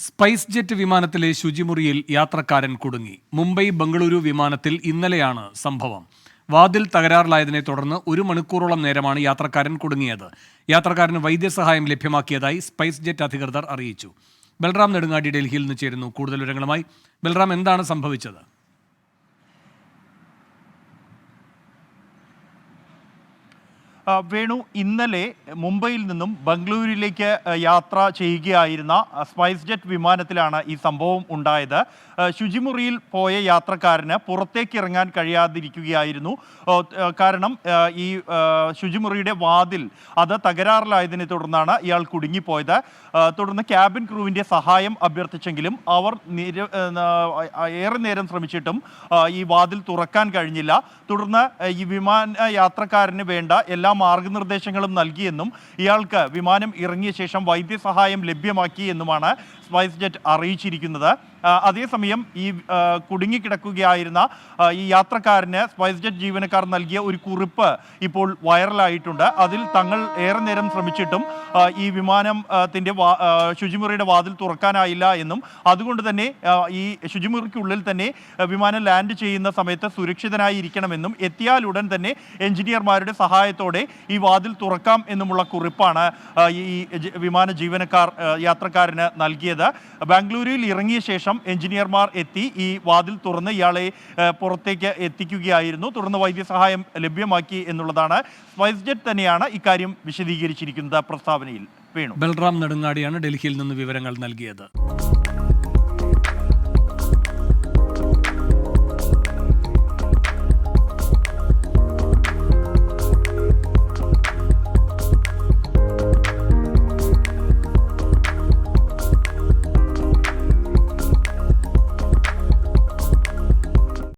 Spice jet വിമാനത്തിലെ ശുചിമുറിയിൽ യാത്രക്കാരൻ കുടുങ്ങി. മുംബൈ ബംഗളൂരു വിമാനത്തിൽ ഇന്നലെയാണ് സംഭവം. വാതിൽ തകരാറിലായതിനെ തുടർന്ന് ഒരു മണിക്കൂറോളം നേരമാണ് യാത്രക്കാരൻ കുടുങ്ങിയത്. യാത്രക്കാരന് വൈദ്യസഹായം ലഭ്യമാക്കിയതായി സ്പൈസ് ജെറ്റ് അധികൃതർ അറിയിച്ചു. ബൽറാം നെടുങ്ങാടി ഡൽഹിയിൽ നിന്ന് ചേരുന്നു കൂടുതൽ വിവരങ്ങളുമായി. ബൽറാം എന്താണ് സംഭവിച്ചത്? വേണു ഇന്നലെ മുംബൈയിൽ നിന്നും ബംഗളൂരുവിലേക്ക് യാത്ര ചെയ്യുകയായിരുന്ന സ്പൈസ് ജെറ്റ് വിമാനത്തിലാണ് ഈ സംഭവം ഉണ്ടായത്. ശുചിമുറിയിൽ പോയ യാത്രക്കാരന് പുറത്തേക്ക് ഇറങ്ങാൻ കഴിയാതിരിക്കുകയായിരുന്നു. കാരണം ഈ ശുചിമുറിയുടെ വാതിൽ അത് തകരാറിലായതിനെ തുടർന്നാണ് ഇയാൾ കുടുങ്ങിപ്പോയത്. തുടർന്ന് ക്യാബിൻ ക്രൂവിന്റെ സഹായം അഭ്യർത്ഥിച്ചെങ്കിലും അവർ ഏറെ നേരം ശ്രമിച്ചിട്ടും ഈ വാതിൽ തുറക്കാൻ കഴിഞ്ഞില്ല. തുടർന്ന് ഈ വിമാന യാത്രക്കാരന് വേണ്ട എല്ലാ മാർഗനിർദ്ദേശങ്ങളും നൽകിയെന്നും ഇയാൾക്ക് വിമാനം ഇറങ്ങിയ ശേഷം വൈദ്യസഹായം ലഭ്യമാക്കിയെന്നുമാണ് സ്പൈസ് ജെറ്റ് അറിയിച്ചിരിക്കുന്നത്. അതേസമയം ഈ കുടുങ്ങിക്കിടക്കുകയായിരുന്ന ഈ യാത്രക്കാരന് സ്പൈസ് ജെറ്റ് ജീവനക്കാർ നൽകിയ ഒരു കുറിപ്പ് ഇപ്പോൾ വൈറലായിട്ടുണ്ട്. അതിൽ തങ്ങൾ ഏറെ നേരം ശ്രമിച്ചിട്ടും ഈ വിമാനം ആ, ത്തിന്റെ വാ- ആ, ശുചിമുറിയുടെ വാതിൽ തുറക്കാനായില്ല എന്നും അതുകൊണ്ട് തന്നെ ഈ ശുചിമുറിക്കുള്ളിൽ തന്നെ വിമാനം ലാൻഡ് ചെയ്യുന്ന സമയത്ത് സുരക്ഷിതനായി ഇരിക്കണമെന്നും എത്തിയാലുടൻ തന്നെ എഞ്ചിനീയർമാരുടെ സഹായത്തോടെ ഈ വാതിൽ തുറക്കാം എന്നുമുള്ള കുറിപ്പാണ് ഈ വിമാന ജീവനക്കാർ യാത്രക്കാരന് നൽകിയത്. ബാംഗ്ലൂരിൽ ഇറങ്ങിയ ശേഷം എഞ്ചിനീയർമാർ എത്തി. ഈ വാതിൽ തുറന്ന് ഇയാളെ പുറത്തേക്ക് എത്തിക്കുകയായിരുന്നു. തുടർന്ന് വൈദ്യസഹായം ലഭ്യമാക്കി എന്നുള്ളതാണ്. സ്പൈസ് ജെറ്റ് തന്നെയാണ് ഇക്കാര്യം വിശദീകരിച്ചിരിക്കുന്നത്. പ്രസ്താവനയിൽ വേണു. ബൽറാം നെടുങ്ങാടിയാണ് ഡൽഹിയിൽ നിന്ന് വിവരങ്ങൾ നൽകിയത്.